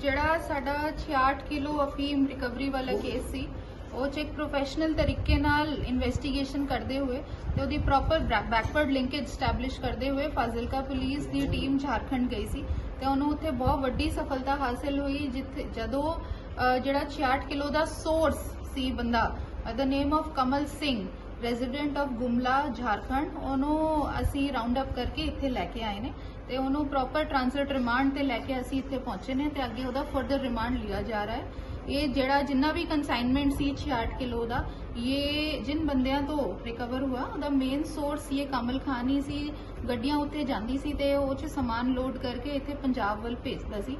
ਜਿਹੜਾ ਸਾਡਾ 66 ਕਿਲੋ ਅਫੀਮ ਰਿਕਵਰੀ ਵਾਲਾ ਕੇਸ ਸੀ ਉਹ ਚ ਇੱਕ ਪ੍ਰੋਫੈਸ਼ਨਲ ਤਰੀਕੇ ਨਾਲ ਇਨਵੈਸਟੀਗੇਸ਼ਨ ਕਰਦੇ ਹੋਏ ਤੇ ਉਹਦੀ ਪ੍ਰੋਪਰ ਬੈਕਵਰਡ ਲਿੰਕੇਜ ਸਟੈਬਲਿਸ਼ ਕਰਦੇ ਹੋਏ ਫਾਜ਼ਿਲਕਾ ਪੁਲਿਸ ਦੀ ਟੀਮ ਝਾਰਖੰਡ ਗਈ ਸੀ ਤੇ ਉਹਨੂੰ ਉੱਥੇ ਬਹੁਤ ਵੱਡੀ ਸਫਲਤਾ ਹਾਸਲ ਹੋਈ ਜਿੱਥੇ ਜਦੋਂ ਜਿਹੜਾ 66 ਕਿਲੋ ਦਾ ਸੋਰਸ ਸੀ ਬੰਦਾ ਦਾ name of Kamal Singh resident of Gumla Jharkhand ਉਹਨੂੰ ਅਸੀਂ ਰਾਉਂਡ ਅਪ ਕਰਕੇ ਇੱਥੇ ਲੈ ਕੇ ਆਏ ਨੇ ਤੇ ਉਹਨੂੰ ਪ੍ਰੋਪਰ ਟ੍ਰਾਂਸਲੇਟ ਰਿਮਾਂਡ ਤੇ ਲੈ ਕੇ ਅਸੀਂ ਇੱਥੇ ਪਹੁੰਚੇ ਨੇ ਤੇ ਅੱਗੇ ਉਹਦਾ ਫਰਦਰ ਰਿਮਾਂਡ ਲਿਆ ਜਾ ਰਿਹਾ ਹੈ। ਇਹ ਜਿਹੜਾ ਜਿੰਨਾ ਵੀ ਕੰਸਾਈਨਮੈਂਟ ਸੀ 66 ਕਿਲੋ ਦਾ, ਇਹ ਜਿਨ ਬੰਦਿਆਂ ਤੋਂ ਰਿਕਵਰ ਹੋਇਆ, ਉਹਦਾ ਮੇਨ ਸੋਰਸ ਇਹ ਕਮਲ ਖਾਨ ਹੀ ਸੀ, ਗੱਡੀਆਂ ਉੱਥੇ ਜਾਂਦੀ ਸੀ ਤੇ ਉਹ ਚ ਸਮਾਨ ਲੋਡ ਕਰਕੇ ਇੱਥੇ ਪੰਜਾਬ ਵੱਲ ਭੇਜਦਾ ਸੀ।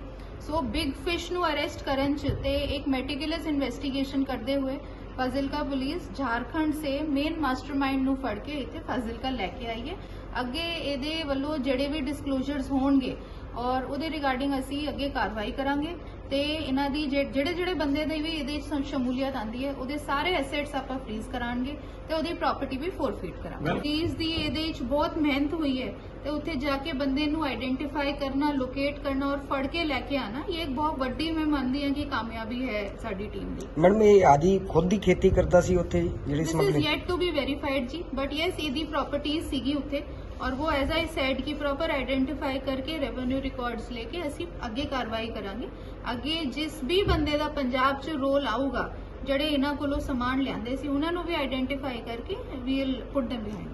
ਸੋ ਬਿਗ ਫਿਸ਼ ਨੂੰ ਅਰੈਸਟ ਕਰਨ ਚ ਤੇ ਇੱਕ ਮੈਟੀਕੂਲਸ ਇਨਵੈਸਟੀਗੇਸ਼ਨ ਕਰਦੇ ਹੋਏ ਫਾਜ਼ਿਲਕਾ ਪੁਲਿਸ ਝਾਰਖੰਡ ਸੇ ਮੇਨ ਮਾਸਟਰਮਾਈਂਡ ਨੂੰ ਫੜ ਕੇ ਇੱਥੇ ਫਾਜ਼ਿਲਕਾ ਲੈ ਕੇ ਆਈ ਹੈ। ਅੱਗੇ ਇਹਦੇ ਵੱਲੋਂ ਜਿਹੜੇ ਵੀ ਡਿਸਕਲੋਜ਼ਰਸ ਹੋਣਗੇ ਔਰ ਉਹਦੇ ਰਿਗਾਰਡਿੰਗ ਅਸੀਂ ਅੱਗੇ ਕਾਰਵਾਈ ਕਰਾਂਗੇ ਤੇ ਇਹਨਾਂ ਦੀ ਜਿਹੜੇ ਜਿਹੜੇ ਬੰਦੇ ਦੇ ਵੀ ਇਹਦੇ ਵਿੱਚ ਸ਼ਮੂਲੀਅਤ ਆਂਦੀ ਹੈ ਉਹਦੇ ਸਾਰੇ ਐਸੈਟਸ ਆਪਾਂ ਫ੍ਰੀਜ਼ ਕਰਾਂਗੇ ਤੇ ਉਹਦੀ ਪ੍ਰਾਪਰਟੀ ਵੀ ਫੋਰਫੀਟ ਕਰਾਂਗੇ। ਪੁਲਿਸ ਦੀ ਇਹਦੇ ਵਿੱਚ ਬਹੁਤ ਮਿਹਨਤ ਹੋਈ ਹੈ ਤੇ ਉੱਥੇ ਜਾ ਕੇ ਬੰਦੇ ਨੂੰ ਆਈਡੈਂਟੀਫਾਈ ਕਰਨਾ ਲੋਕੇਟ ਕਰਨਾ ਔਰ ਫੜ ਕੇ ਲੈ ਕੇ ਆਣਾ ਇਹ ਇੱਕ ਬਹੁਤ ਵੱਡੀ ਮੈਂ ਮੰਨਦੀ ਹਾਂ ਕਿ ਕਾਮਯਾਬੀ ਹੈ ਸਾਡੀ ਟੀਮ ਦੀ। ਮੈਡਮ ਇਹ ਆਦੀ ਖੁਦ ਹੀ ਖੇਤੀ ਕਰਦਾ ਸੀ ਉੱਥੇ ਜਿਹੜੀ is smuggling? Yet to be verified ਜੀ ਬਟ ਯੈਸ ਇਹਦੀ ਪ੍ਰਾਪਰਟੀ ਸੀਗੀ ਉੱਥੇ। ਔਰ ਉਹ ਐਜ਼ ਆਈ ਸੈਡ ਕਿ ਪ੍ਰੋਪਰ ਆਈਡੈਂਟੀਫਾਈ ਕਰਕੇ ਰੈਵਨਿਊ ਰਿਕਾਰਡਸ ਲੈ ਕੇ ਅਸੀਂ ਅੱਗੇ ਕਾਰਵਾਈ ਕਰਾਂਗੇ। ਅੱਗੇ ਜਿਸ ਵੀ ਬੰਦੇ ਦਾ ਪੰਜਾਬ 'ਚ ਰੋਲ ਆਊਗਾ ਜਿਹੜੇ ਇਹਨਾਂ ਕੋਲੋਂ ਸਮਾਨ ਲਿਆਂਦੇ ਸੀ ਉਹਨਾਂ ਨੂੰ ਵੀ ਆਈਡੈਂਟੀਫਾਈ ਕਰਕੇ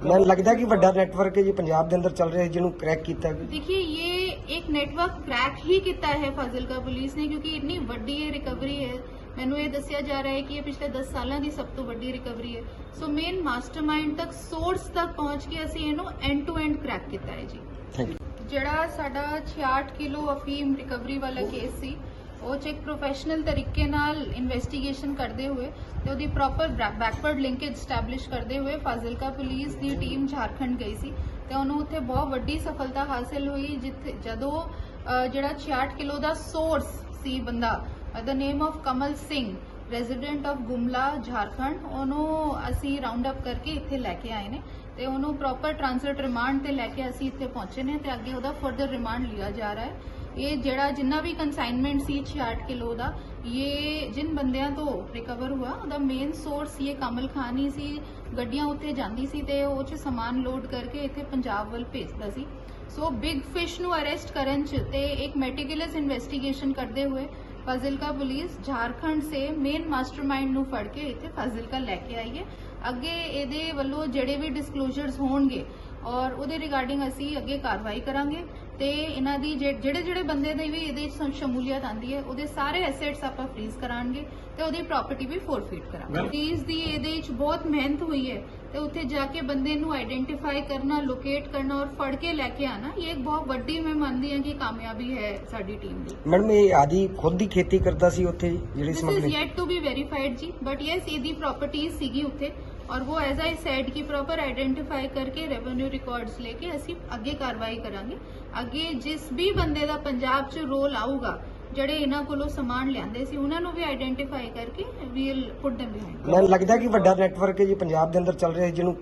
ਮੈਨੂੰ ਲੱਗਦਾ ਕਿ ਵੱਡਾ ਨੈਟਵਰਕ ਪੰਜਾਬ ਦੇ ਅੰਦਰ ਚੱਲ ਰਿਹਾ ਜਿਹਨੂੰ ਕੀਤਾ ਗਿਆ ਦੇਖिए ਇਹ ਨੈਟਵਰਕ ਕ੍ਰੈਕ ਹੀ ਕੀਤਾ ਹੈ ਫਾਜ਼ਿਲਕਾ ਪੁਲਿਸ ਨੇ ਕਿਉਂਕਿ ਇੰਨੀ ਵੱਡੀ ਇਹ ਰਿਕਵਰੀ ਹੈ ਮੈਨੂੰ ਇਹ ਦੱਸਿਆ ਜਾ ਰਿਹਾ ਹੈ ਕਿ ਇਹ ਪਿਛਲੇ 10 ਸਾਲਾਂ ਦੀ ਸਭ ਤੋਂ ਵੱਡੀ ਰਿਕਵਰੀ ਹੈ। ਸੋ ਮੇਨ ਮਾਸਟਰਮਾਈਂਡ ਤੱਕ ਸੋਰਸ ਤੱਕ ਪਹੁੰਚ ਕੇ ਅਸੀਂ ਇਹਨੂੰ ਐਂਡ ਟੂ ਐਂਡ ਕ੍ਰੈਕ ਕੀਤਾ ਹੈ ਜੀ। ਥੈਂਕ ਯੂ ਜਿਹੜਾ ਸਾਡਾ 66 ਕਿਲੋ ਅਫੀਮ ਰਿਕਵਰੀ ਵਾਲਾ ਕੇਸ ਸੀ ਉਹ ਚ ਇੱਕ ਪ੍ਰੋਫੈਸ਼ਨਲ ਤਰੀਕੇ ਨਾਲ ਇਨਵੈਸਟੀਗੇਸ਼ਨ ਕਰਦੇ ਹੋਏ ਤੇ ਉਹਦੀ ਪ੍ਰੋਪਰ ਬੈਕਵਰਡ ਲਿੰਕੇਜ ਸਟੈਬਲਿਸ਼ ਕਰਦੇ ਹੋਏ ਫਾਜ਼ਿਲਕਾ ਪੁਲਿਸ ਦੀ ਟੀਮ ਝਾਰਖੰਡ ਗਈ ਸੀ ਤੇ ਉਹਨੂੰ ਉੱਥੇ ਬਹੁਤ ਵੱਡੀ ਸਫਲਤਾ ਹਾਸਲ ਹੋਈ ਜਿੱਥੇ ਜਦੋਂ ਜਿਹੜਾ 66 ਕਿਲੋ ਦਾ ਸੋਰਸ ਸੀ ਬੰਦਾ ਦਾ name of Kamal Singh resident of Gumla Jharkhand ਉਹਨੂੰ ਅਸੀਂ ਰਾਉਂਡ ਅਪ ਕਰਕੇ ਇੱਥੇ ਲੈ ਕੇ ਆਏ ਨੇ ਤੇ ਉਹਨੂੰ ਪ੍ਰੋਪਰ ਟ੍ਰਾਂਸਲੇਟ ਰਿਮਾਂਡ ਤੇ ਲੈ ਕੇ ਅਸੀਂ ਇੱਥੇ ਪਹੁੰਚੇ ਨੇ ਤੇ ਅੱਗੇ ਉਹਦਾ ਫਰਦਰ ਰਿਮਾਂਡ ਲਿਆ ਜਾ ਰਿਹਾ ਹੈ। ਇਹ ਜਿਹੜਾ ਜਿੰਨਾ ਵੀ ਕੰਸਾਈਨਮੈਂਟ ਸੀ 66 ਕਿਲੋ ਦਾ, ਇਹ ਜਿਨ ਬੰਦਿਆਂ ਤੋਂ ਰਿਕਵਰ ਹੋਇਆ, ਉਹਦਾ ਮੇਨ ਸੋਰਸ ਇਹ ਕਮਲ ਖਾਨ ਹੀ ਸੀ। ਗੱਡੀਆਂ ਉੱਥੇ ਜਾਂਦੀ ਸੀ ਤੇ ਉਹ ਚ ਸਮਾਨ ਲੋਡ ਕਰਕੇ ਇੱਥੇ ਪੰਜਾਬ ਵੱਲ ਭੇਜਦਾ ਸੀ। ਸੋ ਬਿਗ ਫਿਸ਼ ਨੂੰ ਅਰੈਸਟ ਕਰਨ ਚ ਤੇ ਇੱਕ ਮੈਟੀਕੂਲਸ ਇਨਵੈਸਟੀਗੇਸ਼ਨ ਕਰਦੇ ਹੋਏ ਫਾਜ਼ਿਲਕਾ ਪੁਲਿਸ ਝਾਰਖੰਡ ਸੇ ਮੇਨ ਮਾਸਟਰਮਾਈਂਡ ਨੂੰ ਫੜ ਕੇ ਇੱਥੇ ਫਾਜ਼ਿਲਕਾ ਲੈ ਕੇ ਆਈ ਹੈ। ਅੱਗੇ ਇਹਦੇ ਵੱਲੋਂ ਜਿਹੜੇ ਵੀ ਡਿਸਕਲੋਜ਼ਰਸ ਹੋਣਗੇ ਔਰ ਉਹਦੇ ਰਿਗਾਰਡਿੰਗ ਅਸੀਂ ਅੱਗੇ ਕਾਰਵਾਈ ਕਰਾਂਗੇ ਤੇ ਇਹਨਾਂ ਦੀ ਜਿਹੜੇ ਜਿਹੜੇ ਬੰਦੇ ਦੇ ਵੀ ਇਹਦੇ ਵਿੱਚ ਸ਼ਮੂਲੀਅਤ ਆਂਦੀ ਹੈ ਉਹਦੇ ਸਾਰੇ ਐਸੈਟਸ ਆਪਾਂ ਫ੍ਰੀਜ਼ ਕਰਾਂਗੇ ਤੇ ਉਹਦੀ ਪ੍ਰਾਪਰਟੀ ਵੀ ਫੋਰਫੀਟ ਕਰਾਂਗੇ। ਪੁਲਿਸ ਦੀ ਇਹਦੇ ਵਿੱਚ ਬਹੁਤ ਮਿਹਨਤ ਹੋਈ ਹੈ ਤੇ ਉੱਥੇ ਜਾ ਕੇ ਬੰਦੇ ਨੂੰ ਆਈਡੈਂਟੀਫਾਈ ਕਰਨਾ ਲੋਕੇਟ ਕਰਨਾ ਔਰ ਫੜ ਕੇ ਲੈ ਕੇ ਆਣਾ ਇਹ ਇੱਕ ਬਹੁਤ ਵੱਡੀ ਮੈਂ ਮੰਨਦੀ ਹਾਂ ਕਿ ਕਾਮਯਾਬੀ ਹੈ ਸਾਡੀ ਟੀਮ ਦੀ। ਮੈਡਮ ਇਹ ਆਦੀ ਖੁਦ ਹੀ ਖੇਤੀ ਕਰਦਾ ਸੀ ਉੱਥੇ ਜਿਹੜੀ this is smuggling? Yet to be verified ਜੀ ਬਟ ਯੈਸ ਇਹਦੀ ਪ੍ਰਾਪਰਟੀ ਸੀਗੀ ਉੱਥੇ। ਔਰ ਉਹ ਐਜ਼ ਆਈ ਸੈਡ ਕਿ ਪ੍ਰੋਪਰ ਆਇਡੈਂਟੀਫਾਈ ਕਰਕੇ ਰੈਵਨਿਊ ਰਿਕਾਰਡਸ ਲੈ ਕੇ ਅਸੀਂ ਅੱਗੇ ਕਾਰਵਾਈ ਕਰਾਂਗੇ। ਅੱਗੇ ਜਿਸ ਵੀ ਬੰਦੇ ਦਾ ਪੰਜਾਬ 'ਚ ਰੋਲ ਆਊਗਾ ਜਿਹੜੇ ਇਹਨਾਂ ਕੋਲੋਂ ਸਮਾਨ ਲਿਆਂਦੇ ਸੀ ਉਹਨਾਂ ਦੇ ਅੰਦਰ ਚੱਲ ਰਿਹਾ ਜਿਹਨੂੰ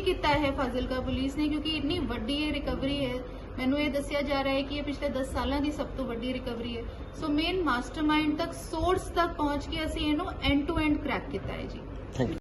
ਕੀਤਾ ਹੈ ਫਾਜ਼ਿਲਕਾ ਪੁਲਿਸ ਨੇ ਕਿਉਂਕਿ ਇੰਨੀ ਵੱਡੀ ਹੈ ਮੈਨੂੰ ਇਹ ਦੱਸਿਆ ਜਾ ਰਿਹਾ ਹੈ ਕਿ ਇਹ ਪਿਛਲੇ 10 ਸਾਲਾਂ ਦੀ ਸਭ ਤੋਂ ਵੱਡੀ ਰਿਕਵਰੀ ਹੈ। ਸੋ ਮੇਨ ਮਾਸਟਰਮਾਈਂਡ ਤੱਕ ਸੋਰਸ ਤੱਕ ਪਹੁੰਚ ਕੇ ਅਸੀਂ ਇਹਨੂੰ ਐਂਡ ਟੂ ਐਂਡ ਕ੍ਰੈਕ ਕੀਤਾ ਹੈ ਜੀ। Thank you